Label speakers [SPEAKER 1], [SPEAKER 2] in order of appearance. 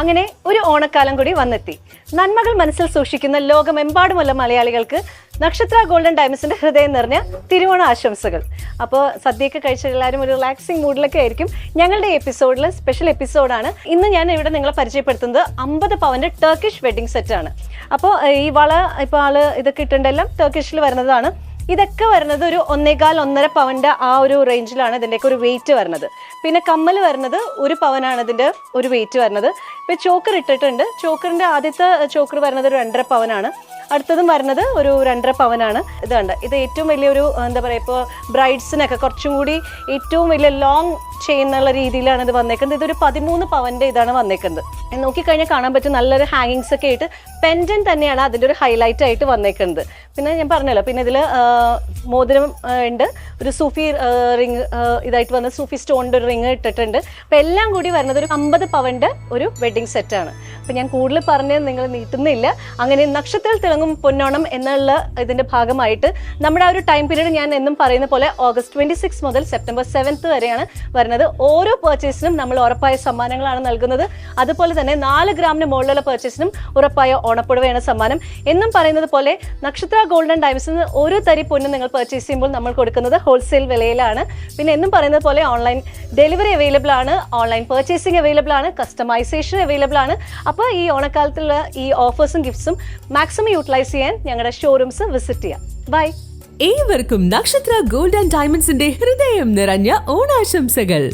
[SPEAKER 1] അങ്ങനെ ഒരു ഓണക്കാലം കൂടി വന്നെത്തി. നന്മകൾ മനസ്സിൽ സൂക്ഷിക്കുന്ന ലോകമെമ്പാടുമുള്ള മലയാളികൾക്ക് നക്ഷത്ര ഗോൾഡൻ ഡയമണ്ട്സിന്റെ ഹൃദയം നിറഞ്ഞ തിരുവോണ ആശംസകൾ. അപ്പോൾ സദ്യയൊക്കെ കഴിച്ച എല്ലാവരും ഒരു റിലാക്സിംഗ് മൂഡിലൊക്കെ ആയിരിക്കും. ഞങ്ങളുടെ എപ്പിസോഡിൽ സ്പെഷ്യൽ എപ്പിസോഡാണ് ഇന്ന് ഞാൻ ഇവിടെ നിങ്ങളെ പരിചയപ്പെടുത്തുന്നത് അമ്പത് പവന്റെ ടർക്കിഷ് വെഡിങ് സെറ്റ് ആണ്. അപ്പോൾ ഈ വള ഇപ്പോൾ ആൾ ഇതൊക്കെ ഇട്ടുണ്ടെല്ലാം ടർക്കിഷിൽ വരുന്നതാണ്. ഇതൊക്കെ വരുന്നത് ഒരു ഒന്നേകാൽ ഒന്നര പവന്റെ ആ ഒരു റേഞ്ചിലാണ് ഇതിന്റെയൊക്കെ ഒരു വെയിറ്റ് വരുന്നത്. പിന്നെ കമ്മൽ വരുന്നത് ഒരു പവനാണ് ഇതിന്റെ ഒരു വെയിറ്റ് വരുന്നത്. ഇപ്പൊ ചോക്കർ ഇട്ടിട്ടുണ്ട്. ചോക്കറിന്റെ ആദ്യത്തെ ചോക്കർ വരുന്നത് ഒരു രണ്ടര പവനാണ്. അടുത്തതും വരുന്നത് ഒരു രണ്ടര പവനാണ്. ഇത് കണ്ട്. ഇത് ഏറ്റവും വലിയൊരു എന്താ പറയുക ഇപ്പോൾ ബ്രൈഡ്സിനൊക്കെ കുറച്ചും കൂടി ഏറ്റവും വലിയ ലോങ് ചെയിൻ എന്നുള്ള രീതിയിലാണ് ഇത് വന്നേക്കുന്നത്. ഇതൊരു പതിമൂന്ന് പവന്റെ ഇതാണ് വന്നേക്കുന്നത്. നോക്കിക്കഴിഞ്ഞാൽ കാണാൻ പറ്റും നല്ലൊരു ഹാങ്ങിങ്സ് ഒക്കെ ആയിട്ട് പെൻഡൻ തന്നെയാണ് അതിന്റെ ഒരു ഹൈലൈറ്റ് ആയിട്ട് വന്നേക്കുന്നത്. പിന്നെ ഞാൻ പറഞ്ഞല്ലോ പിന്നെ ഇതിൽ മോതിരം ഉണ്ട്. ഒരു സൂഫി റിങ് ഇതായിട്ട് വന്ന സൂഫി സ്റ്റോണിന്റെ ഒരു റിങ് ഇട്ടിട്ടുണ്ട്. അപ്പോൾ എല്ലാം കൂടി വരുന്നത് ഒരു അമ്പത് പവന്റെ ഒരു വെഡിങ് സെറ്റാണ് അപ്പം ഞാൻ കൂടുതൽ പറഞ്ഞ് നിങ്ങൾ നീട്ടുന്നില്ല. അങ്ങനെ നക്ഷത്രത്തിൽ തിളങ്ങും പൊന്നോണം എന്നുള്ള ഇതിന്റെ ഭാഗമായിട്ട് നമ്മുടെ ആ ഒരു ടൈം പീരീഡ് ഞാൻ എന്നും പറയുന്ന പോലെ ഓഗസ്റ്റ് ട്വന്റി സിക്സ് മുതൽ സെപ്റ്റംബർ സെവൻത്ത് വരെയാണ് വരുന്നത്. ഓരോ പർച്ചേസിനും നമ്മൾ ഉറപ്പായ സമ്മാനങ്ങളാണ് നൽകുന്നത്. അതുപോലെ തന്നെ നാല് ഗ്രാമിന് മുകളിലുള്ള പർച്ചേസിനും ഉറപ്പായ ഓണപ്പുടവയാണ് സമ്മാനം. എന്നും പറയുന്നത് പോലെ നക്ഷത്ര ഗോൾഡൻ ഡയമണ്ട്സിന് ഓരോ തരി പൊന്നും നിങ്ങൾ പർച്ചേസ് ചെയ്യുമ്പോൾ നമ്മൾ കൊടുക്കുന്നത് ഹോൾസെയിൽ വിലയിലാണ്. പിന്നെ എന്നും പറയുന്നത് പോലെ ഓൺലൈൻ ഡെലിവറി അവൈലബിൾ ആണ് ഓൺലൈൻ പർച്ചേസിംഗ് അവൈലബിൾ ആണ് കസ്റ്റമൈസേഷൻ അവൈലബിൾ ആണ്. അപ്പോൾ ഈ ഓണക്കാലത്തുള്ള ഈ ഓഫേഴ്സും ഗിഫ്റ്റ്സും മാക്സിമം യൂട്ടിലൈസ് ചെയ്യാൻ ഞങ്ങളുടെ ഷോറൂംസ് വിസിറ്റ് ചെയ്യാം. ബൈ
[SPEAKER 2] ഏവർക്കും നക്ഷത്ര ഗോൾഡ് ആൻഡ് ഡയമണ്ട്സിന്റെ ഹൃദയം നിറഞ്ഞ ഓണാശംസകൾ.